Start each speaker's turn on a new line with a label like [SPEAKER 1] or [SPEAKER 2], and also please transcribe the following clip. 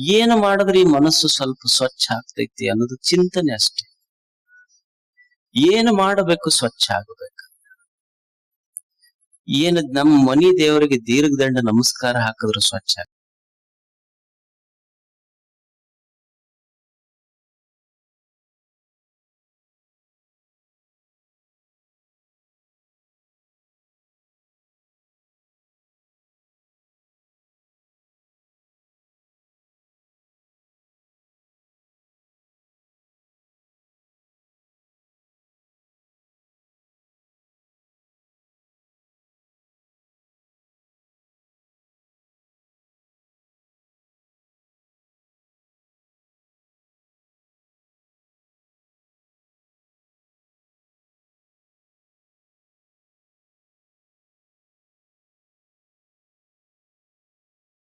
[SPEAKER 1] ಏನು ಮಾಡಿದ್ರೆ ಈ ಮನಸ್ಸು ಸ್ವಲ್ಪ ಸ್ವಚ್ಛ ಆಗ್ತೈತಿ ಅನ್ನೋದು ಚಿಂತನೆ ಅಷ್ಟೇ. ಏನು ಮಾಡಬೇಕು ಸ್ವಚ್ಛ ಆಗಬೇಕು. ಏನು ನಮ್ಮ ಮನಿ ದೇವರಿಗೆ ದೀರ್ಘದಂಡ ನಮಸ್ಕಾರ ಹಾಕಿದ್ರು ಸ್ವಚ್ಛ